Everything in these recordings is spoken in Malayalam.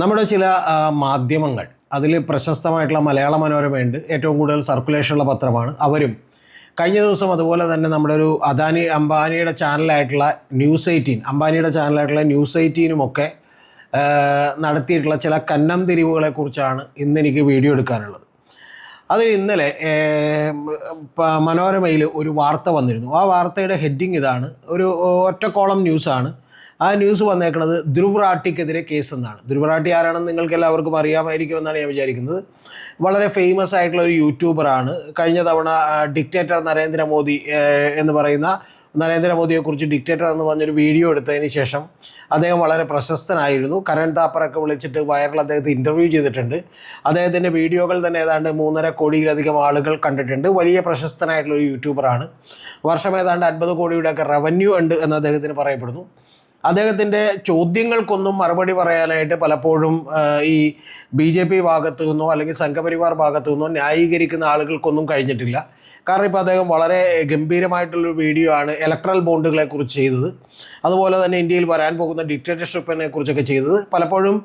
നമ്മുടെ ചില മാധ്യമങ്ങൾ അതിൽ പ്രശസ്തമായിട്ടുള്ള മലയാള മനോരമയുണ്ട് ഏറ്റവും കൂടുതൽ സർക്കുലേഷനുള്ള പത്രമാണ് അവരും കഴിഞ്ഞ ദിവസം അതുപോലെ തന്നെ നമ്മുടെ ഒരു അദാനി അംബാനിയുടെ ചാനലായിട്ടുള്ള ന്യൂസ് എയ്റ്റീൻ അംബാനിയുടെ ചാനലായിട്ടുള്ള ന്യൂസ് എയ്റ്റീനുമൊക്കെ നടത്തിയിട്ടുള്ള ചില കന്നം തിരിവുകളെ കുറിച്ചാണ് ഇന്ന് എനിക്ക് വീഡിയോ എടുക്കാനുള്ളത്. അത് ഇന്നലെ മനോരമയിൽ ഒരു വാർത്ത വന്നിരുന്നു. ആ വാർത്തയുടെ ഹെഡിങ് ഇതാണ് ഒരു ഒറ്റ ഒറ്റക്കോളം ന്യൂസാണ്. ആ ന്യൂസ് വന്നേക്കുന്നത് ധ്രുവറാട്ടിക്കെതിരെ കേസ് എന്നാണ് ധ്രുവ് റാട്ടി ആരാണെന്ന് നിങ്ങൾക്ക് എല്ലാവർക്കും അറിയാമായിരിക്കുമെന്നാണ് ഞാൻ വിചാരിക്കുന്നത്. വളരെ ഫേമസ് ആയിട്ടുള്ള ഒരു യൂട്യൂബറാണ് കഴിഞ്ഞ തവണ ഡിക്റ്റേറ്റർ നരേന്ദ്രമോദി എന്ന് പറയുന്ന നരേന്ദ്രമോദിയെക്കുറിച്ച് ഡിക്റ്റേറ്റർ എന്ന് പറഞ്ഞൊരു വീഡിയോ എടുത്തതിന് ശേഷം അദ്ദേഹം വളരെ പ്രശസ്തനായിരുന്നു. കരൺ താപ്പറൊക്കെ വിളിച്ചിട്ട് വൈറൽ അദ്ദേഹത്തെ ഇന്റർവ്യൂ ചെയ്തിട്ടുണ്ട്. അദ്ദേഹത്തിന്റെ വീഡിയോകൾ തന്നെ ഏതാണ്ട് മൂന്നര കോടിയിലധികം ആളുകൾ കണ്ടിട്ടുണ്ട്. വലിയ പ്രശസ്തനായിട്ടുള്ള ഒരു യൂട്യൂബറാണ് വർഷം ഏതാണ്ട് അൻപത് കോടിയുടെയൊക്കെ റവന്യൂ ഉണ്ട് എന്ന് അദ്ദേഹത്തിന് പറയപ്പെടുന്നു. അദ്ദേഹത്തിന്റെ ചോദ്യങ്ങൾക്കൊന്നും മറുപടി പറയാനായിട്ട് പലപ്പോഴും ഈ ബി ജെ പി ഭാഗത്തു നിന്നോ അല്ലെങ്കിൽ സംഘപരിവാർ ഭാഗത്തു നിന്നോ ന്യായീകരിക്കുന്ന ആളുകൾക്കൊന്നും കഴിഞ്ഞിട്ടില്ല. കാരണം ഇപ്പോൾ അദ്ദേഹം വളരെ ഗംഭീരമായിട്ടുള്ളൊരു വീഡിയോ ആണ് ഇലക്ട്രൽ ബോണ്ടുകളെക്കുറിച്ച് ചെയ്തത്. അതുപോലെ തന്നെ ഇന്ത്യയിൽ വരാൻ പോകുന്ന ഡിക്റ്റേറ്റർഷിപ്പിനെ കുറിച്ചൊക്കെ ചെയ്തത്. പലപ്പോഴും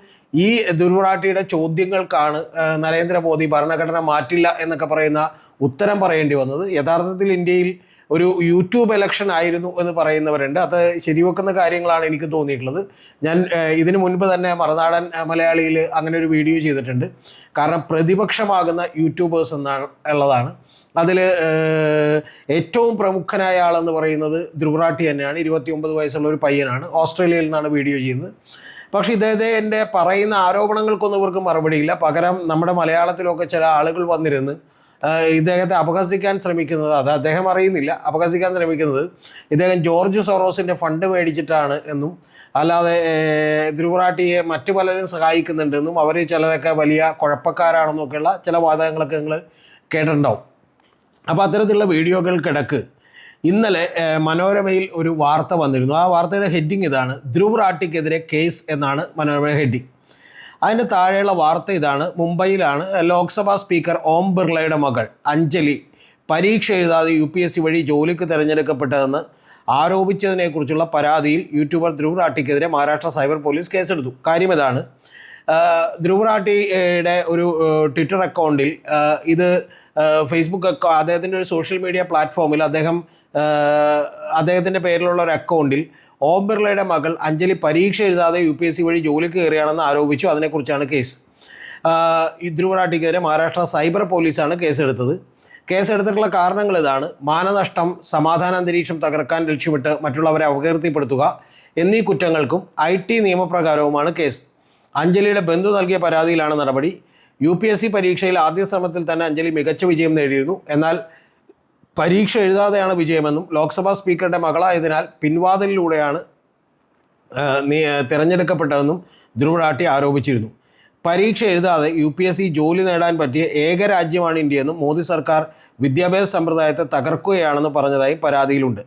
ഈ ദുർവറാട്ടിയുടെ ചോദ്യങ്ങൾക്കാണ് നരേന്ദ്രമോദി ഭരണഘടന മാറ്റില്ല എന്നൊക്കെ പറയുന്ന ഉത്തരം പറയേണ്ടി വന്നത്. യഥാർത്ഥത്തിൽ ഇന്ത്യയിൽ ഒരു യൂട്യൂബ് എലക്ഷൻ ആയിരുന്നു എന്ന് പറയുന്നവരുണ്ട്. അത് ശരിവെക്കുന്ന കാര്യങ്ങളാണ് എനിക്ക് തോന്നിയിട്ടുള്ളത്. ഞാൻ ഇതിനു മുൻപ് തന്നെ മറുനാടൻ മലയാളിയിൽ അങ്ങനെ ഒരു വീഡിയോ ചെയ്തിട്ടുണ്ട്. കാരണം പ്രതിപക്ഷമാകുന്ന യൂട്യൂബേഴ്സ് എന്നാണ് ഉള്ളതാണ്. അതിൽ ഏറ്റവും പ്രമുഖനായ ആളെന്ന് പറയുന്നത് ധ്രുവറാട്ടി തന്നെയാണ്. ഇരുപത്തി ഒമ്പത് വയസ്സുള്ള ഒരു പയ്യനാണ്. ഓസ്ട്രേലിയയിൽ നിന്നാണ് വീഡിയോ ചെയ്യുന്നത്. പക്ഷേ ഇദ്ദേഹത്തെ എന്റെ പറയുന്ന ആരോപണങ്ങൾക്കൊന്നും ഇവർക്ക് മറുപടിയില്ല. പകരം നമ്മുടെ മലയാളത്തിലൊക്കെ ചില ആളുകൾ വന്നിരുന്ന് ഇദ്ദേഹത്തെ അപഹസിക്കാൻ ശ്രമിക്കുന്നത് അത് അദ്ദേഹം അറിയുന്നില്ല അപഹസിക്കാൻ ശ്രമിക്കുന്നത് ഇദ്ദേഹം ജോർജ് സൊറോസിന്റെ ഫണ്ട് മേടിച്ചിട്ടാണ് എന്നും അല്ലാതെ ധ്രുവറാട്ടിയെ മറ്റു പലരും സഹായിക്കുന്നുണ്ടെന്നും അവർ ചിലരൊക്കെ വലിയ കുഴപ്പക്കാരാണെന്നൊക്കെയുള്ള ചില വാദങ്ങളൊക്കെ നിങ്ങൾ കേട്ടിട്ടുണ്ടാവും. അപ്പോൾ അത്തരത്തിലുള്ള വീഡിയോകൾക്കിടക്ക് ഇന്നലെ മനോരമയിൽ ഒരു വാർത്ത വന്നിരുന്നു. ആ വാർത്തയുടെ ഹെഡിങ് ഇതാണ് ധ്രുവ് റാട്ടിക്കെതിരെ കേസ് എന്നാണ് മനോരമയുടെ ഹെഡിങ്. അതിന്റെ താഴെയുള്ള വാർത്ത ഇതാണ്. മുംബൈയിലാണ് ലോക്സഭാ സ്പീക്കർ ഓം ബിർളയുടെ മകൾ അഞ്ജലി പരീക്ഷ എഴുതാതെ യു പി എസ് സി വഴി ജോലിക്ക് തിരഞ്ഞെടുക്കപ്പെട്ടതെന്ന് ആരോപിച്ചതിനെക്കുറിച്ചുള്ള പരാതിയിൽ യൂട്യൂബർ ധ്രുവ് റാട്ടിക്കെതിരെ മഹാരാഷ്ട്ര സൈബർ പോലീസ് കേസെടുത്തു. കാര്യം ഇതാണ്. ധ്രുവറാട്ടിയുടെ ധ്രുവ് റാട്ടിയുടെ ഒരു ട്വിറ്റർ അക്കൗണ്ടിൽ ഇത് ഫേസ്ബുക്ക് അദ്ദേഹത്തിന്റെ ഒരു സോഷ്യൽ മീഡിയ പ്ലാറ്റ്ഫോമിൽ അദ്ദേഹം അദ്ദേഹത്തിന്റെ പേരിലുള്ള ഒരു അക്കൗണ്ടിൽ ഓം ബിർളയുടെ മകൾ അഞ്ജലി പരീക്ഷ എഴുതാതെ യു പി എസ് സി വഴി ജോലിക്ക് കയറിയാണെന്ന് ആരോപിച്ചു. അതിനെക്കുറിച്ചാണ് കേസ്. ഇദ്രുവനാട്ടിക്കെതിരെ മഹാരാഷ്ട്ര സൈബർ പോലീസാണ് കേസെടുത്തത്. കേസെടുത്തിട്ടുള്ള കാരണങ്ങൾ ഇതാണ്. മാനനഷ്ടം സമാധാന അന്തരീക്ഷം തകർക്കാൻ ലക്ഷ്യമിട്ട് മറ്റുള്ളവരെ അപകീർത്തിപ്പെടുത്തുക എന്നീ കുറ്റങ്ങൾക്കും ഐ ടി നിയമപ്രകാരവുമാണ് കേസ്. അഞ്ജലിയുടെ ബന്ധു നൽകിയ പരാതിയിലാണ് നടപടി. യു പി എസ് സി പരീക്ഷയിൽ ആദ്യ ശ്രമത്തിൽ തന്നെ അഞ്ജലി മികച്ച വിജയം നേടിയിരുന്നു. എന്നാൽ പരീക്ഷ എഴുതാതെയാണ് വിജയമെന്നും ലോക്സഭാ സ്പീക്കറുടെ മകളായതിനാൽ പിൻവാതിലിലൂടെയാണ് തിരഞ്ഞെടുക്കപ്പെട്ടതെന്നും ധ്രുവരാട്ടി ആരോപിച്ചിരുന്നു. പരീക്ഷ എഴുതാതെ യു പി എസ് സി ജോലി നേടാൻ പറ്റിയ ഏക രാജ്യമാണ് ഇന്ത്യയെന്നും മോദി സർക്കാർ വിദ്യാഭ്യാസ സമ്പ്രദായത്തെ തകർക്കുകയാണെന്ന് പറഞ്ഞതായി പരാതിയിലുണ്ട്.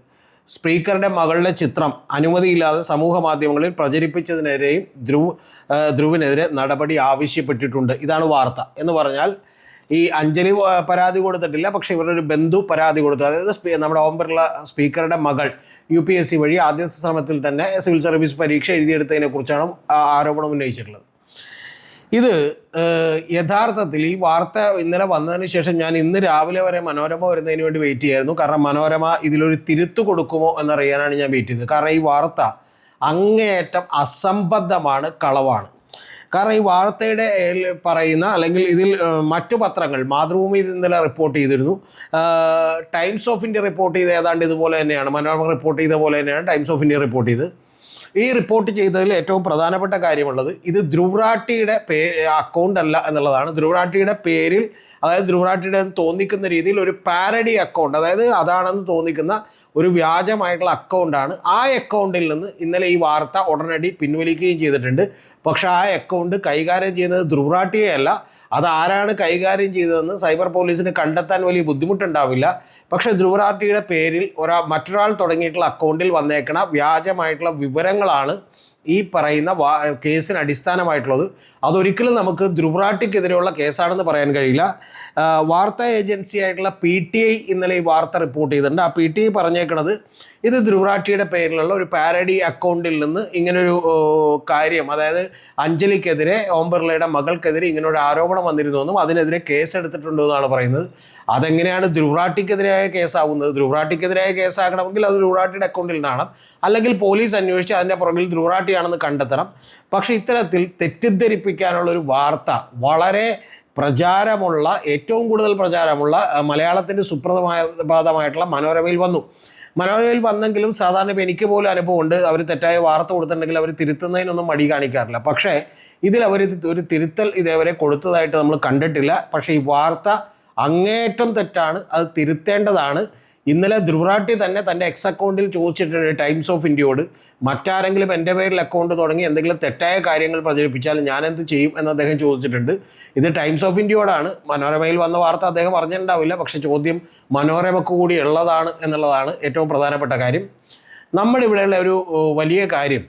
സ്പീക്കറുടെ മകളുടെ ചിത്രം അനുമതിയില്ലാതെ സമൂഹ മാധ്യമങ്ങളിൽ പ്രചരിപ്പിച്ചതിനെതിരെയും ധ്രുവ് ധ്രുവിനെതിരെ നടപടി ആവശ്യപ്പെട്ടിട്ടുണ്ട്. ഇതാണ് വാർത്ത എന്ന് പറഞ്ഞാൽ ഈ അഞ്ജലി പരാതി കൊടുത്തിട്ടില്ല പക്ഷേ ഇവരുടെ ഒരു ബന്ധു പരാതി കൊടുത്തു. അതായത് നമ്മുടെ ഓം ബിർള സ്പീക്കറുടെ മകൾ യു പി എസ് സി വഴി ആദ്യത്തെ ശ്രമത്തിൽ തന്നെ സിവിൽ സർവീസ് പരീക്ഷ എഴുതിയെടുത്തതിനെ കുറിച്ചാണ് ആരോപണം ഉന്നയിച്ചിട്ടുള്ളത്. ഇത് യഥാർത്ഥത്തിൽ ഈ വാർത്ത ഇന്നലെ വന്നതിന് ശേഷം ഞാൻ ഇന്ന് രാവിലെ വരെ മനോരമ വരുന്നതിന് വേണ്ടി വെയിറ്റ് ചെയ്യായിരുന്നു. കാരണം മനോരമ ഇതിലൊരു തിരുത്തു കൊടുക്കുമോ എന്നറിയാനാണ് ഞാൻ വെയിറ്റ് ചെയ്തത്. കാരണം ഈ വാർത്ത അങ്ങേയറ്റം അസംബദ്ധമാണ് കളവാണ്. കാരണം ഈ വാർത്തയുടെ പറയുന്ന അല്ലെങ്കിൽ ഇതിൽ മറ്റു പത്രങ്ങൾ മാതൃഭൂമി ഇന്നലെ റിപ്പോർട്ട് ചെയ്തിരുന്നു. ടൈംസ് ഓഫ് ഇന്ത്യ റിപ്പോർട്ട് ചെയ്ത് ഏതാണ്ട് ഇതുപോലെ തന്നെയാണ്. മനോരമ റിപ്പോർട്ട് ചെയ്ത പോലെ തന്നെയാണ് ടൈംസ് ഓഫ് ഇന്ത്യ റിപ്പോർട്ട് ചെയ്ത് ഈ റിപ്പോർട്ട് ചെയ്തതിൽ ഏറ്റവും പ്രധാനപ്പെട്ട കാര്യമുള്ളത് ഇത് ധ്രുവറാട്ടിയുടെ പേ അക്കൗണ്ട് അല്ല എന്നുള്ളതാണ്. ധ്രുവറാട്ടിയുടെ പേരിൽ അതായത് ധ്രുവറാട്ടിയുടെ തോന്നിക്കുന്ന രീതിയിൽ ഒരു പാരഡി അക്കൗണ്ട് അതായത് അതാണെന്ന് തോന്നിക്കുന്ന ഒരു വ്യാജമായിട്ടുള്ള അക്കൗണ്ടാണ് ആ അക്കൗണ്ടിൽ നിന്ന് ഇന്നലെ ഈ വാർത്ത ഉടനടി പിൻവലിക്കുകയും ചെയ്തിട്ടുണ്ട്. പക്ഷേ ആ അക്കൗണ്ട് കൈകാര്യം ചെയ്യുന്നത് ധ്രുവറാട്ടിയെ അത് ആരാണ് കൈകാര്യം ചെയ്തതെന്ന് സൈബർ പോലീസിന് കണ്ടെത്താൻ വലിയ ബുദ്ധിമുട്ടുണ്ടാവില്ല. പക്ഷേ ധ്രുവറാട്ടിയുടെ പേരിൽ ഒരാ മറ്റൊരാൾ തുടങ്ങിയിട്ടുള്ള അക്കൗണ്ടിൽ വന്നേക്കണ വ്യാജമായിട്ടുള്ള വിവരങ്ങളാണ് ഈ പറയുന്ന കേസിന് അടിസ്ഥാനമായിട്ടുള്ളത്. അതൊരിക്കലും നമുക്ക് ധ്രുവറാട്ടിക്കെതിരെയുള്ള കേസാണെന്ന് പറയാൻ കഴിയില്ല. വാർത്താ ഏജൻസി ആയിട്ടുള്ള പി ടി ഐ ഇന്നലെ ഈ വാർത്ത റിപ്പോർട്ട് ചെയ്തിട്ടുണ്ട്. ആ പി ടി ഐ ഇത് ധ്രുവറാട്ടിയുടെ പേരിലുള്ള ഒരു പാരഡി അക്കൗണ്ടിൽ നിന്ന് ഇങ്ങനൊരു കാര്യം അതായത് അഞ്ജലിക്കെതിരെ ഓം ബിർളയുടെ മകൾക്കെതിരെ ഇങ്ങനൊരു ആരോപണം വന്നിരുന്നു എന്നും അതിനെതിരെ കേസ് എടുത്തിട്ടുണ്ടെന്നാണ് പറയുന്നത്. അതെങ്ങനെയാണ് ധ്രുവറാട്ടിക്കെതിരായ കേസാവുന്നത്? ധ്രുവറാട്ടിക്കെതിരായ കേസാകണമെങ്കിൽ അത് ധ്രുവറാട്ടിയുടെ അക്കൗണ്ടിൽ നിന്നാണ്. അല്ലെങ്കിൽ പോലീസ് അന്വേഷിച്ച് അതിന്റെ പുറകിൽ ധ്രുവറാട്ടിയാണെന്ന് കണ്ടെത്തണം. പക്ഷേ ഇത്തരത്തിൽ തെറ്റിദ്ധരിപ്പിക്കാനുള്ള ഒരു വാർത്ത. വളരെ പ്രചാരമുള്ള ഏറ്റവും കൂടുതൽ പ്രചാരമുള്ള മലയാളത്തിന്റെ സുപ്രദമായിട്ടുള്ള മനോരമയിൽ വന്നു. മനോരമയിൽ വന്നെങ്കിലും സാധാരണ ഇപ്പോൾ എനിക്ക് പോലും അനുഭവമുണ്ട്. അവർ തെറ്റായ വാർത്ത കൊടുത്തിട്ടുണ്ടെങ്കിൽ അവർ തിരുത്തുന്നതിനൊന്നും മടി കാണിക്കാറില്ല. പക്ഷേ ഇതിൽ അവർ ഒരു തിരുത്തൽ ഇതേവരെ കൊടുത്തതായിട്ട് നമ്മൾ കണ്ടിട്ടില്ല. പക്ഷേ ഈ വാർത്ത അങ്ങേയറ്റം തെറ്റാണ്. അത് തിരുത്തേണ്ടതാണ്. ഇന്നലെ ധ്രുവറാട്ടി തന്നെ തന്റെ എക്സ് അക്കൗണ്ടിൽ ചോദിച്ചിട്ടുണ്ട് ടൈംസ് ഓഫ് ഇന്ത്യയോട് മറ്റാരെങ്കിലും എന്റെ പേരിൽ അക്കൗണ്ട് തുടങ്ങി എന്തെങ്കിലും തെറ്റായ കാര്യങ്ങൾ പ്രചരിപ്പിച്ചാൽ ഞാൻ എന്ത് ചെയ്യും എന്ന് അദ്ദേഹം ചോദിച്ചിട്ടുണ്ട്. ഇത് ടൈംസ് ഓഫ് ഇന്ത്യയോടാണ് മനോരമയിൽ വന്ന വാർത്ത അദ്ദേഹം അറിഞ്ഞിട്ടുണ്ടാവില്ല പക്ഷേ ചോദ്യം മനോരമക്ക് കൂടി ഉള്ളതാണ് എന്നുള്ളതാണ് ഏറ്റവും പ്രധാനപ്പെട്ട കാര്യം. നമ്മളിവിടെയുള്ള ഒരു വലിയ കാര്യം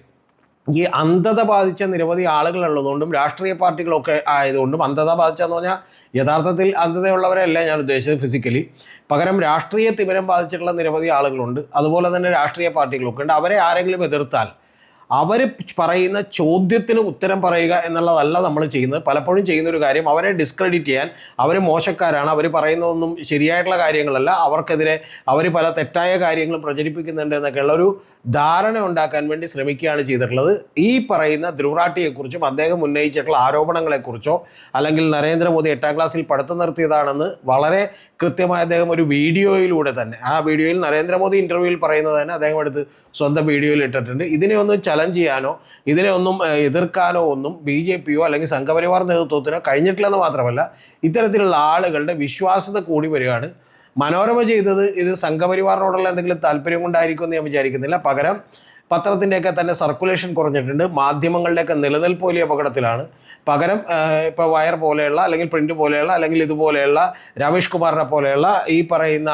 ഈ അന്ധത ബാധിച്ച നിരവധി ആളുകളുള്ളതുകൊണ്ടും രാഷ്ട്രീയ പാർട്ടികളൊക്കെ ആയതുകൊണ്ടും അന്ധത ബാധിച്ചെന്ന് പറഞ്ഞാൽ യഥാർത്ഥത്തിൽ അന്ധതയുള്ളവരെയല്ല ഞാൻ ഉദ്ദേശിച്ചത് ഫിസിക്കലി പകരം രാഷ്ട്രീയ തിമിരം ബാധിച്ചിട്ടുള്ള നിരവധി ആളുകളുണ്ട്. അതുപോലെ തന്നെ രാഷ്ട്രീയ പാർട്ടികളൊക്കെ ഉണ്ട്. അവരെ ആരെങ്കിലും എതിർത്താൽ അവർ പറയുന്ന ചോദ്യത്തിന് ഉത്തരം പറയുക എന്നുള്ളതല്ല നമ്മൾ ചെയ്യുന്നത്. പലപ്പോഴും ചെയ്യുന്ന ഒരു കാര്യം അവരെ ഡിസ്ക്രെഡിറ്റ് ചെയ്യാൻ അവർ മോശക്കാരാണ്. അവർ പറയുന്നതൊന്നും ശരിയായിട്ടുള്ള കാര്യങ്ങളല്ല. അവർക്കെതിരെ അവർ പല തെറ്റായ കാര്യങ്ങളും പ്രചരിപ്പിക്കുന്നുണ്ട് എന്നൊക്കെയുള്ള ഒരു ധാരണ ഉണ്ടാക്കാൻ വേണ്ടി ശ്രമിക്കുകയാണ് ചെയ്തിട്ടുള്ളത്. ഈ പറയുന്ന ധ്രുവറാട്ടിയെക്കുറിച്ചും അദ്ദേഹം ഉന്നയിച്ചിട്ടുള്ള ആരോപണങ്ങളെക്കുറിച്ചോ അല്ലെങ്കിൽ നരേന്ദ്രമോദി എട്ടാം ക്ലാസ്സിൽ പഠിത്തം നിർത്തിയതാണെന്ന് വളരെ കൃത്യമായി അദ്ദേഹം ഒരു വീഡിയോയിലൂടെ തന്നെ ആ വീഡിയോയിൽ നരേന്ദ്രമോദി ഇന്റർവ്യൂവിൽ പറയുന്നത് തന്നെ അദ്ദേഹം എടുത്ത് സ്വന്തം വീഡിയോയിൽ ഇട്ടിട്ടുണ്ട്. ഇതിനെ ഒന്നും ചലഞ്ച് ചെയ്യാനോ ഇതിനെ ഒന്നും എതിർക്കാനോ ഒന്നും ബി ജെ പിയോ അല്ലെങ്കിൽ സംഘപരിവാർ നേതൃത്വത്തിനോ കഴിഞ്ഞിട്ടില്ലെന്ന് മാത്രമല്ല ഇത്തരത്തിലുള്ള ആളുകളുടെ വിശ്വാസ്യത കൂടി വരികയാണ്. മനോരമ ചെയ്തത് ഇത് സംഘപരിവാറിനോടുള്ള എന്തെങ്കിലും താല്പര്യം കൊണ്ടായിരിക്കും എന്ന് ഞാൻ വിചാരിക്കുന്നില്ല. പകരം പത്രത്തിന്റെയൊക്കെ തന്നെ സർക്കുലേഷൻ കുറഞ്ഞിട്ടുണ്ട്. മാധ്യമങ്ങളുടെയൊക്കെ നിലനിൽപ്പ് വലിയ അപകടത്തിലാണ്. പകരം ഇപ്പോൾ വയർ പോലെയുള്ള അല്ലെങ്കിൽ പ്രിന്റ് പോലെയുള്ള അല്ലെങ്കിൽ ഇതുപോലെയുള്ള രമേഷ് കുമാറിനെ പോലെയുള്ള ഈ പറയുന്ന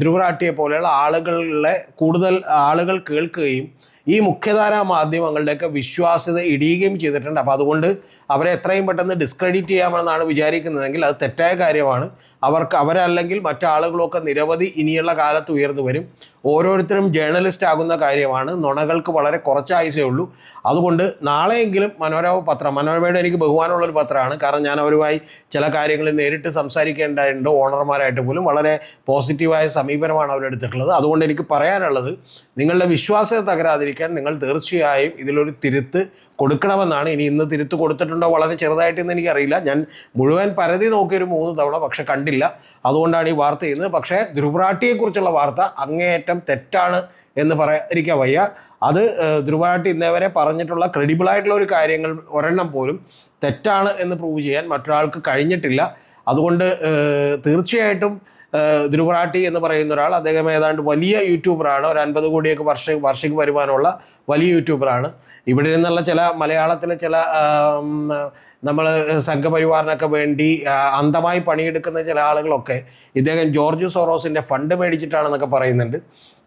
ധ്രുവരാട്ടിയെ പോലെയുള്ള ആളുകളിലെ കൂടുതൽ ആളുകൾ കേൾക്കുകയും ഈ മുഖ്യധാരാ മാധ്യമങ്ങളുടെയൊക്കെ വിശ്വാസ്യത ഇടിയുകയും ചെയ്തിട്ടുണ്ട്. അപ്പോൾ അതുകൊണ്ട് അവരെ എത്രയും പെട്ടെന്ന് ഡിസ്ക്രെഡിറ്റ് ചെയ്യാമെന്നാണ് വിചാരിക്കുന്നതെങ്കിൽ അത് തെറ്റായ കാര്യമാണ്. അവർക്ക് അവരല്ലെങ്കിൽ മറ്റാളുകളൊക്കെ നിരവധി ഇനിയുള്ള കാലത്ത് ഉയർന്നു വരും. ഓരോരുത്തരും ജേർണലിസ്റ്റ് ആകുന്ന കാര്യമാണ്. നുണകൾക്ക് വളരെ കുറച്ച് ആയുസേ ഉള്ളൂ. അതുകൊണ്ട് നാളെയെങ്കിലും മനോരമ പത്രം മനോരമയുടെ എനിക്ക് ബഹുമാനമുള്ളൊരു പത്രമാണ്. കാരണം ഞാൻ അവരുമായി ചില കാര്യങ്ങളിൽ നേരിട്ട് സംസാരിക്കേണ്ടതുണ്ട്. ഓണർമാരായിട്ട് പോലും വളരെ പോസിറ്റീവായ സമീപനമാണ് അവരെടുത്തിട്ടുള്ളത്. അതുകൊണ്ട് എനിക്ക് പറയാനുള്ളത് നിങ്ങളുടെ വിശ്വാസത്തെ തകരാതിരിക്കാൻ നിങ്ങൾ തീർച്ചയായും ഇതിലൊരു തിരുത്ത് കൊടുക്കണമെന്നാണ്. ഇനി ഇന്ന് തിരുത്ത് കൊടുത്തിട്ടുണ്ടോ വളരെ ചെറുതായിട്ടെന്ന് എനിക്കറിയില്ല. ഞാൻ മുഴുവൻ പരതി നോക്കിയൊരു മൂന്ന് തവണ പക്ഷെ കണ്ടില്ല. അതുകൊണ്ടാണ് ഈ വാർത്ത ചെയ്യുന്നത്. പക്ഷേ ധ്രുവറാട്ടിയെക്കുറിച്ചുള്ള വാർത്ത അങ്ങേയറ്റം തെറ്റാണ് എന്ന് പറയാതിരിക്കാൻ വയ്യ. അത് ധ്രുവരാട്ടി ഇന്നേവരെ പറഞ്ഞിട്ടുള്ള ക്രെഡിബിൾ ആയിട്ടുള്ള ഒരു കാര്യങ്ങൾ ഒരെണ്ണം പോലും തെറ്റാണ് എന്ന് പ്രൂവ് ചെയ്യാൻ മറ്റൊരാൾക്ക് കഴിഞ്ഞിട്ടില്ല. അതുകൊണ്ട് തീർച്ചയായിട്ടും ധ്രുവറാട്ടി എന്ന് പറയുന്ന ഒരാൾ അദ്ദേഹം ഏതാണ്ട് വലിയ യൂട്യൂബറാണ്. ഒരു അൻപത് കോടിയൊക്കെ വർഷ വാർഷിക വരുമാനമുള്ള വലിയ യൂട്യൂബറാണ്. ഇവിടെ നിന്നുള്ള ചില മലയാളത്തിലെ ചില നമ്മൾ സംഘപരിവാറിനൊക്കെ വേണ്ടി അന്തമായി പണിയെടുക്കുന്ന ചില ആളുകളൊക്കെ ഇദ്ദേഹം ജോർജ് സോറോസിന്റെ ഫണ്ട് മേടിച്ചിട്ടാണെന്നൊക്കെ പറയുന്നുണ്ട്.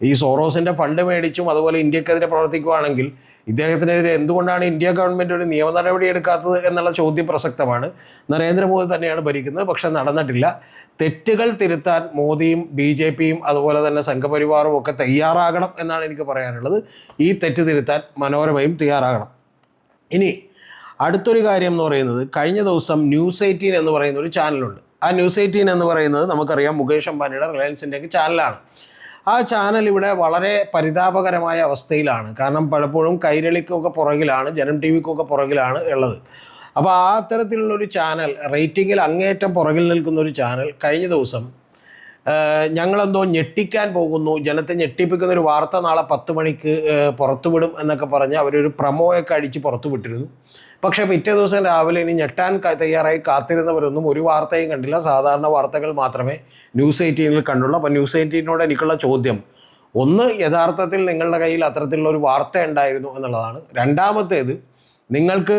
ഈ സോറോസിന്റെ ഫണ്ട് മേടിച്ചും അതുപോലെ ഇന്ത്യക്കെതിരെ പ്രവർത്തിക്കുകയാണെങ്കിൽ ഇദ്ദേഹത്തിനെതിരെ എന്തുകൊണ്ടാണ് ഇന്ത്യ ഗവൺമെന്റ് ഒരു നിയമ നടപടി എടുക്കാത്തത് എന്നുള്ള ചോദ്യം പ്രസക്തമാണ്. നരേന്ദ്രമോദി തന്നെയാണ് ഭരിക്കുന്നത് പക്ഷെ നടന്നിട്ടില്ല. തെറ്റുകൾ തിരുത്താൻ മോദിയും ബി ജെ പിയും അതുപോലെ തന്നെ സംഘപരിവാറും ഒക്കെ തയ്യാറാകണം എന്നാണ് എനിക്ക് പറയാനുള്ളത്. ഈ തെറ്റ് തിരുത്താൻ മനോരമയും തയ്യാറാകണം. ഇനി അടുത്തൊരു കാര്യം എന്ന് പറയുന്നത് കഴിഞ്ഞ ദിവസം ന്യൂസ് എയ്റ്റീൻ എന്ന് പറയുന്ന ഒരു ചാനലുണ്ട്. ആ ന്യൂസ് എയ്റ്റീൻ എന്ന് പറയുന്നത് നമുക്കറിയാം മുകേഷ് അംബാനിയുടെ റിലയൻസിന്റെയൊക്കെ ചാനലാണ്. ആ ചാനൽ ഇവിടെ വളരെ പരിതാപകരമായ അവസ്ഥയിലാണ്. കാരണം പലപ്പോഴും കൈരളിക്കൊക്കെ പുറകിലാണ് ജനം ടി വിക്കൊക്കെ പുറകിലാണ് ഉള്ളത്. അപ്പോൾ ആ തരത്തിലുള്ള ഒരു ചാനൽ റേറ്റിങ്ങിൽ അങ്ങേയറ്റം പുറകിൽ നിൽക്കുന്ന ഒരു ചാനൽ കഴിഞ്ഞ ദിവസം ഞങ്ങളെന്തോ ഞെട്ടിക്കാൻ പോകുന്നു. ജനത്തെ ഞെട്ടിപ്പിക്കുന്ന ഒരു വാർത്ത നാളെ പത്ത് മണിക്ക് പുറത്തുവിടും എന്നൊക്കെ പറഞ്ഞ് അവരൊരു പ്രമോയൊക്കെ അടിച്ച് പുറത്തു വിട്ടിരുന്നു പക്ഷേ പിറ്റേ ദിവസം രാവിലെ ഇനി ഞെട്ടാൻ തയ്യാറായി കാത്തിരുന്നവരൊന്നും ഒരു വാർത്തയും കണ്ടില്ല. സാധാരണ വാർത്തകൾ മാത്രമേ ന്യൂസ് എയ്റ്റീനിൽ കണ്ടുള്ളൂ. അപ്പോൾ ന്യൂസ് എയ്റ്റീനോട് എനിക്കുള്ള ചോദ്യം ഒന്ന് യഥാർത്ഥത്തിൽ നിങ്ങളുടെ കയ്യിൽ അത്തരത്തിലുള്ള ഒരു വാർത്ത ഉണ്ടായിരുന്നു എന്നുള്ളതാണ്. രണ്ടാമത്തേത് നിങ്ങൾക്ക്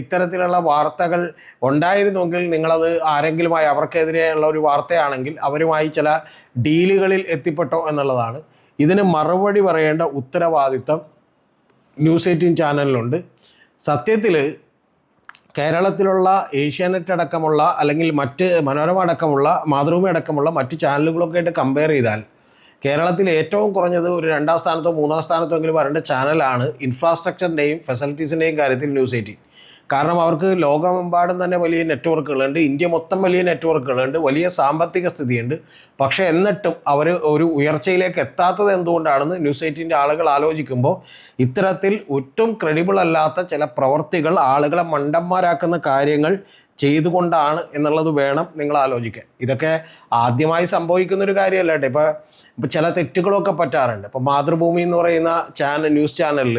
ഇത്തരത്തിലുള്ള വാർത്തകൾ ഉണ്ടായിരുന്നുവെങ്കിൽ നിങ്ങളത് ആരെങ്കിലുമായി അവർക്കെതിരെയുള്ള ഒരു വാർത്തയാണെങ്കിൽ അവരുമായി ചില ഡീലുകളിൽ എത്തിപ്പെട്ടോ എന്നുള്ളതാണ്. ഇതിന് മറുപടി പറയേണ്ട ഉത്തരവാദിത്തം ന്യൂസ് എയ്റ്റീൻ ചാനലിലുണ്ട് സത്യത്തിൽ കേരളത്തിലുള്ള ഏഷ്യാനെറ്റ് അടക്കമുള്ള അല്ലെങ്കിൽ മറ്റ് മനോരമ അടക്കമുള്ള മാതൃഭൂമി അടക്കമുള്ള മറ്റ് ചാനലുകളൊക്കെ ആയിട്ട് കമ്പയർ ചെയ്താൽ കേരളത്തിൽ ഏറ്റവും കുറഞ്ഞത് ഒരു രണ്ടാം സ്ഥാനത്തോ മൂന്നാം സ്ഥാനത്തോ എങ്കിലും വരേണ്ട ചാനലാണ് ഇൻഫ്രാസ്ട്രക്ചറിന്റെയും ഫെസിലിറ്റീസിന്റെയും കാര്യത്തിൽ ന്യൂസ് എയ്റ്റീൻ കാരണം അവർക്ക് ലോകമെമ്പാടും തന്നെ വലിയ നെറ്റ്വർക്കുകളുണ്ട് ഇന്ത്യ മൊത്തം വലിയ നെറ്റ്വർക്കുകളുണ്ട് വലിയ സാമ്പത്തിക സ്ഥിതിയുണ്ട്. പക്ഷേ എന്നിട്ടും അവർ ഒരു ഉയർച്ചയിലേക്ക് എത്താത്തത് എന്തുകൊണ്ടാണെന്ന് ന്യൂസ് എയ്റ്റീന്റെ ആളുകൾ ആലോചിക്കുമ്പോൾ ഇത്തരത്തിൽ ഒട്ടും ക്രെഡിബിൾ അല്ലാത്ത ചില പ്രവർത്തികൾ ആളുകളെ മണ്ടന്മാരാക്കുന്ന കാര്യങ്ങൾ ചെയ്തുകൊണ്ടാണ് എന്നുള്ളത് വേണം നിങ്ങൾ ആലോചിക്കാൻ. ഇതൊക്കെ ആദ്യമായി സംഭവിക്കുന്ന ഒരു കാര്യമല്ല കേട്ടോ. ഇപ്പോൾ ഇപ്പോൾ ചില തെറ്റുകളൊക്കെ പറ്റാറുണ്ട്. ഇപ്പോൾ മാതൃഭൂമി എന്ന് പറയുന്ന ചാനൽ ന്യൂസ് ചാനലിൽ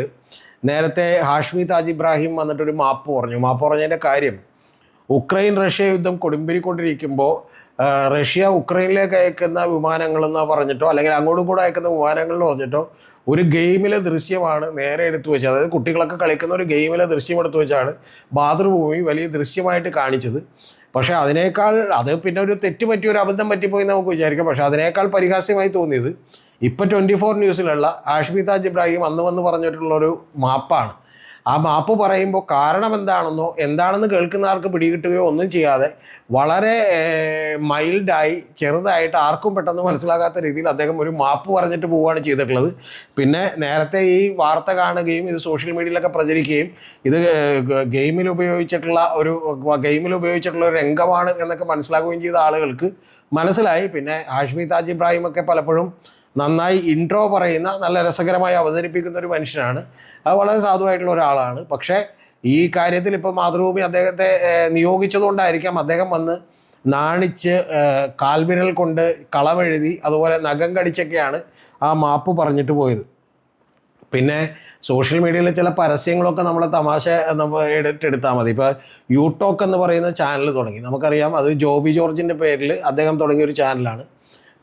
നേരത്തെ ഹാഷ്മി താജ് ഇബ്രാഹിം വന്നിട്ടൊരു മാപ്പ് പറഞ്ഞു. മാപ്പ് പറഞ്ഞതിന്റെ കാര്യം ഉക്രൈൻ റഷ്യ യുദ്ധം കൊടുമ്പിരിക്കൊണ്ടിരിക്കുമ്പോൾ കൊണ്ടിരിക്കുമ്പോൾ റഷ്യ ഉക്രൈനിലേക്ക് അയക്കുന്ന വിമാനങ്ങളെന്ന് പറഞ്ഞിട്ടോ അല്ലെങ്കിൽ അങ്ങോട്ടും കൂടെ അയക്കുന്ന വിമാനങ്ങളെന്ന് പറഞ്ഞിട്ടോ ഒരു ഗെയിമിലെ ദൃശ്യമാണ് നേരെ എടുത്തു വെച്ചത്. അതായത് കുട്ടികളൊക്കെ കളിക്കുന്ന ഒരു ഗെയിമിലെ ദൃശ്യം എടുത്തു വെച്ചാണ് മാതൃഭൂമി വലിയ ദൃശ്യമായിട്ട് കാണിച്ചത്. പക്ഷേ അതിനേക്കാൾ അത് പിന്നെ ഒരു തെറ്റ് പറ്റിയ ഒരു അബദ്ധം പറ്റിപ്പോയി നമുക്ക് വിചാരിക്കാം. പക്ഷേ അതിനേക്കാൾ പരിഹാസ്യമായി തോന്നിയത് ഇപ്പോൾ ട്വന്റി ഫോർ ന്യൂസിലുള്ള ആഷ്മി താജ് ഇബ്രാഹിം അന്ന് വന്ന് പറഞ്ഞിട്ടുള്ളൊരു മാപ്പാണ്. ആ മാപ്പ് പറയുമ്പോൾ കാരണം എന്താണെന്നോ എന്താണെന്ന് കേൾക്കുന്ന കേൾക്കുന്നവർക്ക് പിടികിട്ടുകയോ ഒന്നും ചെയ്യാതെ വളരെ മൈൽഡായി ചെറുതായിട്ട് ആർക്കും പെട്ടെന്ന് മനസ്സിലാകാത്ത രീതിയിൽ അദ്ദേഹം ഒരു മാപ്പ് പറഞ്ഞിട്ട് പോവുകയാണ് ചെയ്തിട്ടുള്ളത്. പിന്നെ നേരത്തെ ഈ വാർത്ത കാണുകയും ഇത് സോഷ്യൽ മീഡിയയിലൊക്കെ പ്രചരിക്കുകയും ഇത് ഗെയിമിൽ ഉപയോഗിച്ചിട്ടുള്ള ഒരു ഗെയിമിൽ ഉപയോഗിച്ചിട്ടുള്ള ഒരു രംഗമാണ് എന്നൊക്കെ മനസ്സിലാക്കുകയും ചെയ്ത ആളുകൾക്ക് മനസ്സിലായി. പിന്നെ ഹാഷ്മി താജ് ഇബ്രാഹിമൊക്കെ പലപ്പോഴും നന്നായി ഇൻട്രോ പറയുന്ന നല്ല രസകരമായി അവതരിപ്പിക്കുന്ന ഒരു മനുഷ്യനാണ്. അത് വളരെ സാധുവായിട്ടുള്ള ഒരാളാണ്. പക്ഷേ ഈ കാര്യത്തിൽ ഇപ്പോൾ മാതൃഭൂമി അദ്ദേഹത്തെ നിയോഗിച്ചതുകൊണ്ടായിരിക്കാം അദ്ദേഹം വന്ന് നാണിച്ച് കാൽവിരൽ കൊണ്ട് കളമെഴുതി അതുപോലെ നഖം കടിച്ചൊക്കെയാണ് ആ മാപ്പ് പറഞ്ഞിട്ട് പോയത്. പിന്നെ സോഷ്യൽ മീഡിയയിലെ ചില പരസ്യങ്ങളൊക്കെ നമ്മൾ തമാശ എടുത്തെടുത്താൽ മതി. ഇപ്പോൾ യൂടോക്ക് എന്ന് പറയുന്ന ചാനൽ തുടങ്ങി. നമുക്കറിയാം അത് ജോബി ജോർജിന്റെ പേരിൽ അദ്ദേഹം തുടങ്ങിയ ഒരു ചാനലാണ്.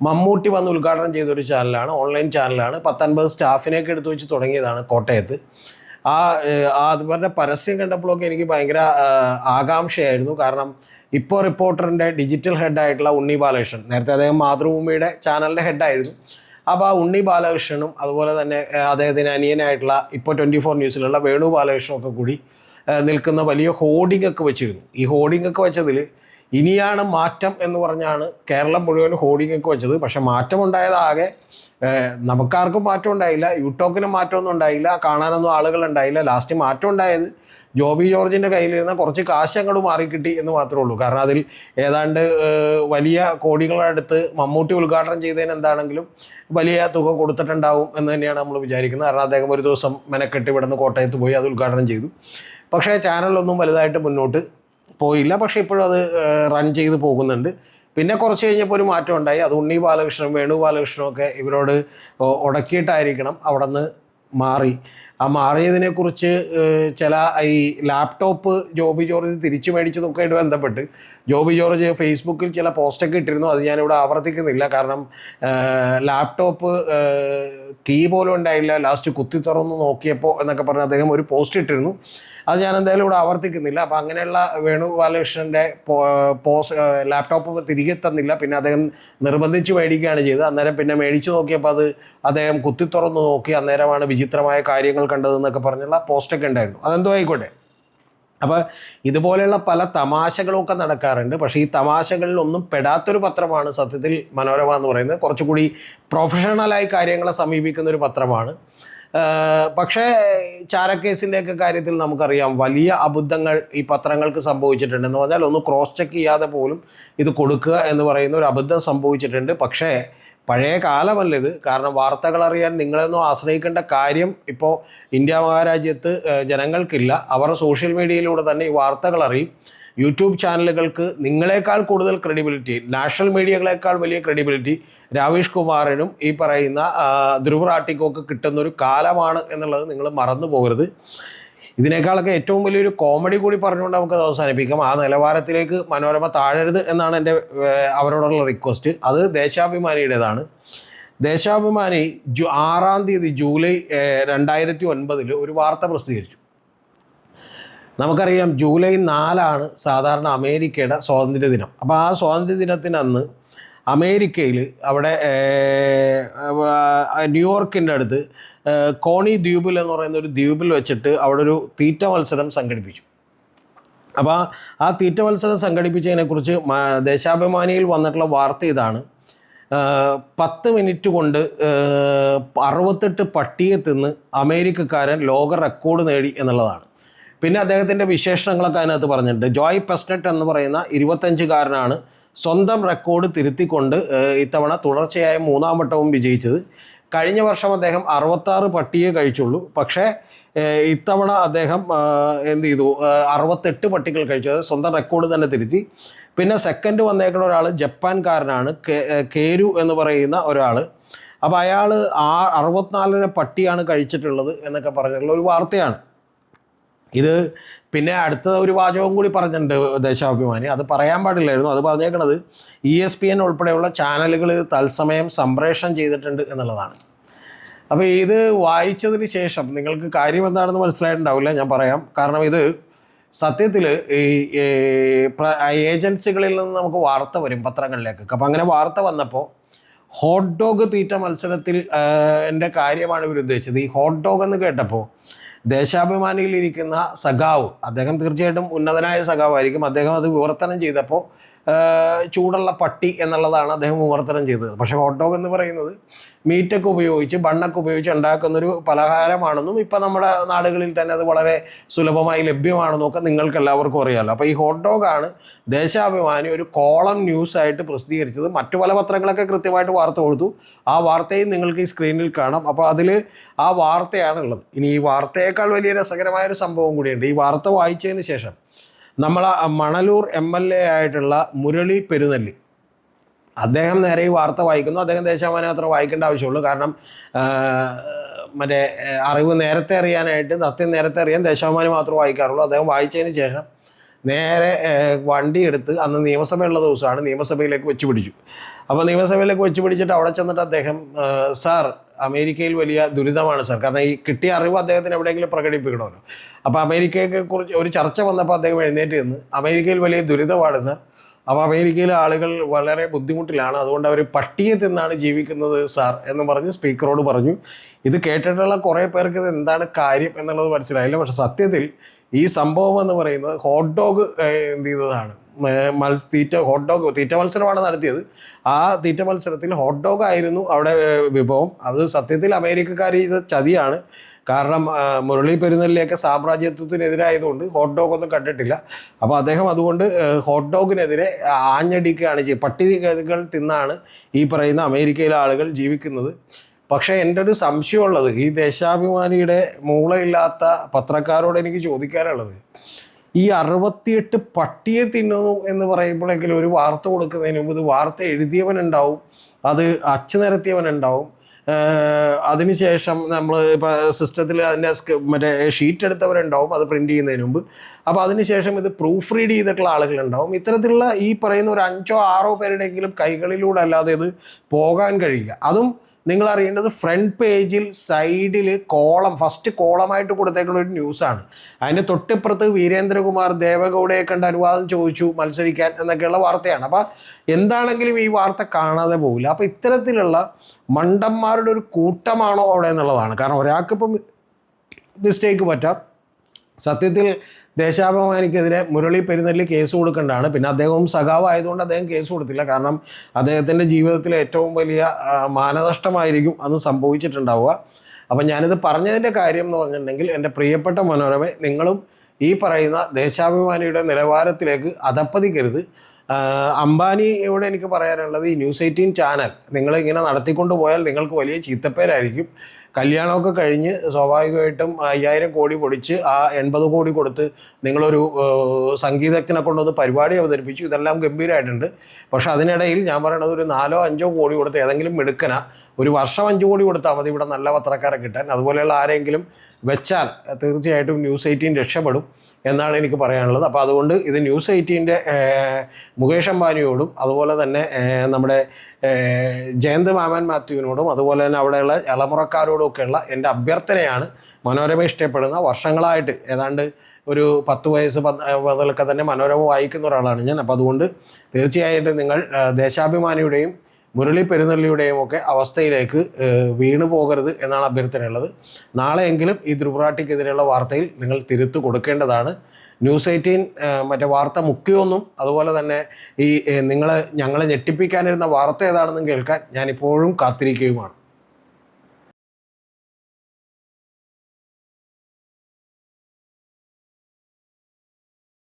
മമ്മൂട്ടി വന്ന് ഉദ്ഘാടനം ചെയ്തൊരു ചാനലാണ് ഓൺലൈൻ ചാനലാണ്. പത്തൊൻപത് സ്റ്റാഫിനെയൊക്കെ എടുത്തു വെച്ച് തുടങ്ങിയതാണ് കോട്ടയത്ത്. ആ അതുപോലെ പരസ്യം കണ്ടപ്പോഴൊക്കെ എനിക്ക് ഭയങ്കര ആകാംക്ഷയായിരുന്നു. കാരണം ഇപ്പോൾ റിപ്പോർട്ടറിന്റെ ഡിജിറ്റൽ ഹെഡായിട്ടുള്ള ഉണ്ണി ബാലകൃഷ്ണൻ നേരത്തെ അദ്ദേഹം മാതൃഭൂമിയുടെ ചാനലിന്റെ ഹെഡായിരുന്നു അപ്പോൾ ആ ഉണ്ണി ബാലകൃഷ്ണനും അതുപോലെ തന്നെ അദ്ദേഹത്തിന് അനിയനായിട്ടുള്ള ഇപ്പോൾ ട്വന്റി ഫോർ ന്യൂസിലുള്ള വേണു ബാലകൃഷ്ണനൊക്കെ കൂടി നിൽക്കുന്ന വലിയ ഹോർഡിംഗ് ഒക്കെ വെച്ചിരുന്നു. ഈ ഹോർഡിംഗ് ഒക്കെ വെച്ചതിൽ ഇനിയാണ് മാറ്റം എന്ന് പറഞ്ഞാണ് കേരളം മുഴുവൻ ഹോർഡിങ്ങൊക്കെ വെച്ചത്. പക്ഷെ മാറ്റം ഉണ്ടായതാകെ നമുക്കാർക്കും മാറ്റം ഉണ്ടായില്ല യൂട്ടോക്കിനും മാറ്റമൊന്നും ഉണ്ടായില്ല. കാണാനൊന്നും ആളുകൾ ഉണ്ടായില്ല ലാസ്റ്റ് മാറ്റം ഉണ്ടായത് ജോബി ജോർജിന്റെ കയ്യിലിരുന്ന കുറച്ച് കാശ് അങ്ങോട്ട് മാറിക്കിട്ടി എന്ന് മാത്രമേ ഉള്ളൂ. കാരണം അതിൽ ഏതാണ്ട് വലിയ കോടികളടുത്ത് മമ്മൂട്ടി ഉദ്ഘാടനം ചെയ്തതിന് എന്താണെങ്കിലും വലിയ തുക കൊടുത്തിട്ടുണ്ടാവും എന്ന് തന്നെയാണ് നമ്മൾ വിചാരിക്കുന്നത്. കാരണം അദ്ദേഹം ഒരു ദിവസം മെനക്കെട്ട് കോട്ടയത്ത് പോയി അത് ഉദ്ഘാടനം ചെയ്തു. പക്ഷേ ചാനലൊന്നും വലുതായിട്ട് മുന്നോട്ട് പോയില്ല. പക്ഷേ ഇപ്പോഴും അത് റൺ ചെയ്ത് പോകുന്നുണ്ട്. പിന്നെ കുറച്ച് കഴിഞ്ഞപ്പോൾ ഒരു മാറ്റം ഉണ്ടായി. അത് ഉണ്ണി ബാലകൃഷ്ണനും വേണു ബാലകൃഷ്ണനും ഒക്കെ ഇവരോട് ഉടക്കിയിട്ടായിരിക്കണം അവിടെ നിന്ന് മാറി. ആ മാറിയതിനെക്കുറിച്ച് ചില ഈ ലാപ്ടോപ്പ് ജോബി ജോർജ് തിരിച്ചു മേടിച്ചതൊക്കെ ആയിട്ട് ബന്ധപ്പെട്ട് ജോബി ജോർജ് ഫേസ്ബുക്കിൽ ചില പോസ്റ്റൊക്കെ ഇട്ടിരുന്നു. അത് ഞാനിവിടെ ആവർത്തിക്കുന്നില്ല. കാരണം ലാപ്ടോപ്പ് കീ പോലും ഉണ്ടായില്ല. ലാസ്റ്റ് കുത്തി തുറന്ന് നോക്കിയപ്പോൾ എന്നൊക്കെ പറഞ്ഞ് അദ്ദേഹം ഒരു പോസ്റ്റ് ഇട്ടിരുന്നു. അത് ഞാൻ എന്തായാലും ഇവിടെ ആവർത്തിക്കുന്നില്ല. അപ്പോൾ അങ്ങനെയുള്ള വേണു ബാലകൃഷ്ണന്റെ പോസ് ലാപ്ടോപ്പ് തിരികെ തന്നില്ല. പിന്നെ അദ്ദേഹം നിർബന്ധിച്ച് മേടിക്കുകയാണ് ചെയ്തത്. അന്നേരം പിന്നെ മേടിച്ചു നോക്കിയപ്പോൾ അത് അദ്ദേഹം കുത്തി തുറന്ന് നോക്കി അന്നേരമാണ് വിചിത്രമായ കാര്യങ്ങൾ കണ്ടതെന്നൊക്കെ പറഞ്ഞുള്ള പോസ്റ്റൊക്കെ ഉണ്ടായിരുന്നു. അതെന്തോ ആയിക്കോട്ടെ. അപ്പോൾ ഇതുപോലെയുള്ള പല തമാശകളൊക്കെ നടക്കാറുണ്ട്. പക്ഷേ ഈ തമാശകളിലൊന്നും പെടാത്തൊരു പത്രമാണ് സത്യത്തിൽ മനോരമ എന്ന് പറയുന്നത്. കുറച്ചുകൂടി പ്രൊഫഷണലായി കാര്യങ്ങളെ സമീപിക്കുന്ന ഒരു പത്രമാണ് പക്ഷേ ചാരക്കേസിന്റെയൊക്കെ കാര്യത്തിൽ നമുക്കറിയാം വലിയ അബദ്ധങ്ങൾ ഈ പത്രങ്ങൾക്ക് സംഭവിച്ചിട്ടുണ്ട് എന്ന് പറഞ്ഞാൽ ഒന്ന് ക്രോസ് ചെക്ക് ചെയ്യാതെ പോലും ഇത് കൊടുക്കുക എന്ന് പറയുന്ന ഒരു അബദ്ധം സംഭവിച്ചിട്ടുണ്ട്. പക്ഷേ പഴയ കാലമല്ല ഇത്. കാരണം വാർത്തകൾ അറിയാൻ നിങ്ങളെന്നും ആശ്രയിക്കേണ്ട കാര്യം ഇപ്പോൾ ഇന്ത്യ മഹാരാജ്യത്ത് ജനങ്ങൾക്കില്ല. അവർ സോഷ്യൽ മീഡിയയിലൂടെ തന്നെ ഈ വാർത്തകൾ അറിയും. യൂട്യൂബ് ചാനലുകൾക്ക് നിങ്ങളെക്കാൾ കൂടുതൽ ക്രെഡിബിലിറ്റി നാഷണൽ മീഡിയകളെക്കാൾ വലിയ ക്രെഡിബിലിറ്റി രാവേഷ് കുമാറിനും ഈ പറയുന്ന ധ്രുവ് റാട്ടിക്കോക്ക് കിട്ടുന്ന ഒരു കാലമാണ് എന്നുള്ളത് നിങ്ങൾ മറന്നു പോകരുത്. ഇതിനേക്കാളൊക്കെ ഏറ്റവും വലിയൊരു കോമഡി കൂടി പറഞ്ഞുകൊണ്ട് നമുക്ക് അവസാനിപ്പിക്കാം. ആ നിലവാരത്തിലേക്ക് മനോരമ താഴരുത് എന്നാണ് എന്റെ അവരോടുള്ള റിക്വസ്റ്റ് അത് ദേശാഭിമാനിയുടേതാണ്. ദേശാഭിമാനി ജു ആറാം തീയതി ജൂലൈ രണ്ടായിരത്തി ഒൻപതിൽ ഒരു വാർത്ത പ്രസിദ്ധീകരിച്ചു. നമുക്കറിയാം ജൂലൈ നാലാണ് സാധാരണ അമേരിക്കയുടെ സ്വാതന്ത്ര്യ ദിനം. അപ്പോൾ ആ സ്വാതന്ത്ര്യ ദിനത്തിനന്ന് അമേരിക്കയിൽ അവിടെ ന്യൂയോർക്കിന്റെ അടുത്ത് കോണി ദ്വീപിൽ എന്ന് പറയുന്ന ഒരു ദ്വീപിൽ വെച്ചിട്ട് അവിടെ ഒരു തീറ്റ മത്സരം സംഘടിപ്പിച്ചു. അപ്പോൾ ആ തീറ്റ മത്സരം സംഘടിപ്പിച്ചതിനെക്കുറിച്ച് ദേശാഭിമാനിയിൽ വന്നിട്ടുള്ള വാർത്ത ഇതാണ്. പത്ത് മിനിറ്റ് കൊണ്ട് അറുപത്തെട്ട് പട്ടിയെ തിന്ന് അമേരിക്കക്കാരൻ ലോക റെക്കോർഡ് നേടി എന്നുള്ളതാണ്. പിന്നെ അദ്ദേഹത്തിന്റെ വിശേഷണങ്ങളൊക്കെ അതിനകത്ത് പറഞ്ഞിട്ടുണ്ട്. ജോയ് പെസ്നറ്റ് എന്ന് പറയുന്ന ഇരുപത്തഞ്ചുകാരനാണ് സ്വന്തം റെക്കോർഡ് തിരുത്തിക്കൊണ്ട് ഇത്തവണ തുടർച്ചയായ മൂന്നാം വട്ടവും വിജയിച്ചത്. കഴിഞ്ഞ വർഷം അദ്ദേഹം അറുപത്താറ് പട്ടിയെ കഴിച്ചുള്ളൂ. പക്ഷേ ഇത്തവണ അദ്ദേഹം എന്ത് ചെയ്തു? അറുപത്തെട്ട് പട്ടികൾ കഴിച്ചു. അതായത് സ്വന്തം റെക്കോർഡ് തന്നെ തിരിച്ച് പിന്നെ സെക്കൻഡ് വന്നേക്കുന്ന ഒരാൾ ജപ്പാൻകാരനാണ്. കേരു എന്ന് പറയുന്ന ഒരാൾ അപ്പോൾ അയാൾ ആ അറുപത്തിനാലിന് പട്ടിയാണ് കഴിച്ചിട്ടുള്ളത് എന്നൊക്കെ പറഞ്ഞിട്ടുള്ള ഒരു വാർത്തയാണ്. ഇത് പിന്നെ അടുത്ത ഒരു വാചകവും കൂടി പറഞ്ഞിട്ടുണ്ട് ദേശാഭിമാനി. അത് പറയാൻ പാടില്ലായിരുന്നു. അത് പറഞ്ഞേക്കണത് ഇ എസ് പി എൻ ഉൾപ്പെടെയുള്ള ചാനലുകൾ തത്സമയം സംപ്രേഷണം ചെയ്തിട്ടുണ്ട് എന്നുള്ളതാണ്. അപ്പോൾ ഇത് വായിച്ചതിന് ശേഷം നിങ്ങൾക്ക് കാര്യം എന്താണെന്ന് മനസ്സിലായിട്ടുണ്ടാവില്ല ഞാൻ പറയാം. കാരണം ഇത് സത്യത്തിൽ ഈ ഏജൻസികളിൽ നിന്ന് നമുക്ക് വാർത്ത വരും പത്രങ്ങളിലേക്ക്. അപ്പോൾ അങ്ങനെ വാർത്ത വന്നപ്പോൾ ഹോട്ട് ഡോഗ് തീറ്റ മത്സരത്തിൽ എന്റെ കാര്യമാണ് ഇവർ ഉദ്ദേശിച്ചത് ഈ ഹോട്ട് ഡോഗ് എന്ന് കേട്ടപ്പോൾ ദേശാഭിമാനിയിലിരിക്കുന്ന സഖാവ് അദ്ദേഹം തീർച്ചയായിട്ടും ഉന്നതനായ സഖാവായിരിക്കും. അദ്ദേഹം അത് വിവർത്തനം ചെയ്തപ്പോൾ ചൂടുള്ള പട്ടി എന്നുള്ളതാണ് അദ്ദേഹം വിവർത്തനം ചെയ്തത്. പക്ഷേ ഹോട്ട് ഡോഗ് എന്ന് പറയുന്നത് മീറ്റൊക്കെ ഉപയോഗിച്ച് ബണ്ണൊക്കെ ഉപയോഗിച്ച് ഉണ്ടാക്കുന്നൊരു പലഹാരമാണെന്നും ഇപ്പം നമ്മുടെ നാടുകളിൽ തന്നെ അത് വളരെ സുലഭമായി ലഭ്യമാണെന്നും ഒക്കെ നിങ്ങൾക്ക് എല്ലാവർക്കും അറിയാമല്ലോ അപ്പോൾ ഈ ഹോട്ട് ഡോഗാണ് ദേശാഭിമാനി ഒരു കോളം ന്യൂസായിട്ട് പ്രസിദ്ധീകരിച്ചത്. മറ്റു പല പത്രങ്ങളൊക്കെ കൃത്യമായിട്ട് വാർത്ത കൊടുത്തു. ആ വാർത്തയും നിങ്ങൾക്ക് ഈ സ്ക്രീനിൽ കാണാം. അപ്പോൾ അതിൽ ആ വാർത്തയാണുള്ളത്. ഇനി ഈ വാർത്തയേക്കാൾ വലിയ രസകരമായൊരു സംഭവം കൂടിയുണ്ട്. ഈ വാർത്ത വായിച്ചതിന് ശേഷം നമ്മൾ മണലൂർ എം എൽ എ ആയിട്ടുള്ള മുരളി പെരുന്നെല്ലി അദ്ദേഹം നേരെ ഈ വാർത്ത വായിക്കുന്നു. അദ്ദേഹം ദേശാഭിമാനി അത്ര വായിക്കേണ്ട ആവശ്യമുള്ളൂ. കാരണം മറ്റേ അറിവ് നേരത്തെ അറിയാനായിട്ട് സത്യം നേരത്തെ അറിയാൻ ദേശാഭിമാനി മാത്രം വായിക്കാറുള്ളൂ. അദ്ദേഹം വായിച്ചതിന് ശേഷം നേരെ വണ്ടി എടുത്ത് അന്ന് നിയമസഭയുള്ള ദിവസമാണ് നിയമസഭയിലേക്ക് വെച്ച് പിടിച്ചു. അപ്പോൾ നിയമസഭയിലേക്ക് വെച്ച് പിടിച്ചിട്ട് അവിടെ ചെന്നിട്ട് അദ്ദേഹം സാർ അമേരിക്കയിൽ വലിയ ദുരിതമാണ് സാർ. കാരണം ഈ കിട്ടിയ അറിവ് അദ്ദേഹത്തിന് എവിടെയെങ്കിലും പ്രകടിപ്പിക്കണമല്ലോ. അപ്പോൾ അമേരിക്കയെ കുറിച്ച് ഒരു ചർച്ച വന്നപ്പോൾ അദ്ദേഹം എഴുന്നേറ്റ് നിന്ന് അമേരിക്കയിൽ വലിയ ദുരിതമാണ് സാർ. അപ്പോൾ അമേരിക്കയിലെ ആളുകൾ വളരെ ബുദ്ധിമുട്ടിലാണ്. അതുകൊണ്ട് അവർ പട്ടിയെ തിന്നാണ് ജീവിക്കുന്നത് സാർ എന്ന് പറഞ്ഞ് സ്പീക്കറോട് പറഞ്ഞു. ഇത് കേട്ടിട്ടുള്ള കുറേ പേർക്ക് ഇത് എന്താണ് കാര്യം എന്നുള്ളത് മനസ്സിലായില്ല. പക്ഷെ സത്യത്തിൽ ഈ സംഭവം എന്ന് പറയുന്നത് ഹോട്ട് ഡോഗ് എന്ത് ചെയ്തതാണ്? മൽ തീറ്റ ഹോട്ട് ഡോഗ് തീറ്റ മത്സരമാണ് നടത്തിയത്. ആ തീറ്റ മത്സരത്തിൽ ഹോട്ട് ഡോഗ് ആയിരുന്നു അവിടെ വിഭവം. അത് സത്യത്തിൽ അമേരിക്കക്കാർ ഇത് ചതിയാണ്. കാരണം മുരളി പെരുന്നലിലേക്ക് സാമ്രാജ്യത്വത്തിനെതിരായതുകൊണ്ട് ഹോട്ട് ഡോഗ് ഒന്നും കണ്ടിട്ടില്ല. അപ്പോൾ അദ്ദേഹം അതുകൊണ്ട് ഹോട്ട് ഡോഗിനെതിരെ ആഞ്ഞടിക്കുകയാണ് ചെയ്യുക പട്ടികൾ തിന്നാണ് ഈ പറയുന്ന അമേരിക്കയിലെ ആളുകൾ ജീവിക്കുന്നത്. പക്ഷേ എന്റെ ഒരു സംശയമുള്ളത് ഈ ദേശാഭിമാനിയുടെ മൂളയില്ലാത്ത പത്രക്കാരോട് എനിക്ക് ചോദിക്കാനുള്ളത് ഈ അറുപത്തിയെട്ട് പട്ടിയെ തിന്നുന്നു എന്ന് പറയുമ്പോഴെങ്കിലും ഒരു വാർത്ത കൊടുക്കുന്നതിന് മുമ്പ് ഇത് വാർത്ത എഴുതിയവനുണ്ടാവും അത് അച്ചു നിരത്തിയവനുണ്ടാവും അതിനുശേഷം നമ്മൾ ഇപ്പോൾ സിസ്റ്റത്തിൽ അതിന്റെ മറ്റേ ഷീറ്റ് എടുത്തവരുണ്ടാവും അത് പ്രിന്റ് ചെയ്യുന്നതിന് മുമ്പ്. അപ്പോൾ അതിനുശേഷം ഇത് പ്രൂഫ് റീഡ് ചെയ്തിട്ടുള്ള ആളുകളുണ്ടാവും. ഇത്തരത്തിലുള്ള ഈ പറയുന്ന ഒരു അഞ്ചോ ആറോ പേരുടെയെങ്കിലും കൈകളിലൂടെ അല്ലാതെ ഇത് പോകാൻ കഴിയില്ല. അതും നിങ്ങൾ അറിയേണ്ടത് ഫ്രണ്ട് പേജിൽ സൈഡിൽ കോളം ഫസ്റ്റ് കോളമായിട്ട് കൊടുത്തേക്കുന്ന ഒരു ന്യൂസാണ് അതിന്റെ തൊട്ടിപ്പുറത്ത് വീരേന്ദ്രകുമാർ ദേവഗൗഡയെ കണ്ട് അനുവാദം ചോദിച്ചു മത്സരിക്കാൻ എന്നൊക്കെയുള്ള വാർത്തയാണ്. അപ്പോൾ എന്താണെങ്കിലും ഈ വാർത്ത കാണാതെ പോകില്ല അപ്പോൾ ഇത്തരത്തിലുള്ള മണ്ടന്മാരുടെ ഒരു കൂട്ടമാണോ അവിടെ എന്നുള്ളതാണ്. കാരണം ഒരാൾക്കിപ്പം മിസ്റ്റേക്ക് പറ്റാം. സത്യത്തിൽ ദേശാഭിമാനിക്കെതിരെ മുരളി പെരുന്നല്ലി കേസ് കൊടുക്കേണ്ടതാണ്. പിന്നെ അദ്ദേഹവും സഖാവ് ആയതുകൊണ്ട് അദ്ദേഹം കേസ് കൊടുത്തില്ല. കാരണം അദ്ദേഹത്തിന്റെ ജീവിതത്തിലെ ഏറ്റവും വലിയ മാനനഷ്ടമായിരിക്കും അത് സംഭവിച്ചിട്ടുണ്ടാവുക. അപ്പം ഞാനിത് പറഞ്ഞതിന്റെ കാര്യം എന്ന് പറഞ്ഞിട്ടുണ്ടെങ്കിൽ എന്റെ പ്രിയപ്പെട്ട മനോരമ നിങ്ങളും ഈ പറയുന്ന ദേശാഭിമാനിയുടെ നിലവാരത്തിലേക്ക് അതപ്പതിക്കരുത് അംബാനിയോട് എനിക്ക് പറയാനുള്ളത് ഈ ന്യൂസ് എയ്റ്റീൻ ചാനൽ നിങ്ങളിങ്ങനെ നടത്തിക്കൊണ്ട് പോയാൽ നിങ്ങൾക്ക് വലിയ ചീത്തപ്പേരായിരിക്കും. കല്യാണമൊക്കെ കഴിഞ്ഞ് സ്വാഭാവികമായിട്ടും അയ്യായിരം കോടി പൊടിച്ച് ആ എൺപത് കോടി കൊടുത്ത് നിങ്ങളൊരു സംഗീതജ്ഞനെ കൊണ്ടൊന്ന് പരിപാടി അവതരിപ്പിച്ചു. ഇതെല്ലാം ഗംഭീരമായിട്ടുണ്ട് പക്ഷെ അതിനിടയിൽ ഞാൻ പറയണത് ഒരു നാലോ അഞ്ചോ കോടി കൊടുത്ത് ഏതെങ്കിലും മിടുക്കന ഒരു വർഷം അഞ്ചു കോടി കൊടുത്താൽ മതി ഇവിടെ നല്ല പത്രക്കാരെ കിട്ടാൻ. അതുപോലെയുള്ള ആരെങ്കിലും വെച്ചാൽ തീർച്ചയായിട്ടും ന്യൂസ് എയ്റ്റീൻ രക്ഷപ്പെടും എന്നാണ് എനിക്ക് പറയാനുള്ളത്. അപ്പോൾ അതുകൊണ്ട് ഇത് ന്യൂസ് എയ്റ്റീന്റെ മുകേഷ് അംബാനിയോടും അതുപോലെ തന്നെ നമ്മുടെ ജയന്ത് മാമൻ മാത്യുവിനോടും അതുപോലെ തന്നെ അവിടെയുള്ള ഇളമുറക്കാരോടും ഒക്കെയുള്ള എന്റെ അഭ്യർത്ഥനയാണ്. മനോരമ ഇഷ്ടപ്പെടുന്ന വർഷങ്ങളായിട്ട് ഏതാണ്ട് ഒരു പത്ത് വയസ്സ് മുതലൊക്കെ തന്നെ മനോരമ വായിക്കുന്ന ഒരാളാണ് ഞാൻ. അപ്പോൾ അതുകൊണ്ട് തീർച്ചയായിട്ടും നിങ്ങൾ ദേശാഭിമാനിയുടെയും മുരളി പെരുന്നള്ളിയുടെയും ഒക്കെ അവസ്ഥയിലേക്ക് വീണു പോകരുത് എന്നാണ് അഭ്യർത്ഥനയുള്ളത്. നാളെയെങ്കിലും ഈ ദ്രുബ്രാട്ടിക്കെതിരെയുള്ള വാർത്തയിൽ നിങ്ങൾ തിരുത്തു കൊടുക്കേണ്ടതാണ്. ന്യൂസ് എയ്റ്റീൻ മറ്റേ വാർത്ത മുക്കിയൊന്നും അതുപോലെ തന്നെ ഈ നിങ്ങൾ ഞങ്ങളെ ഞെട്ടിപ്പിക്കാനിരുന്ന വാർത്ത ഏതാണെന്നും കേൾക്കാൻ ഞാനിപ്പോഴും കാത്തിരിക്കുകയുമാണ്.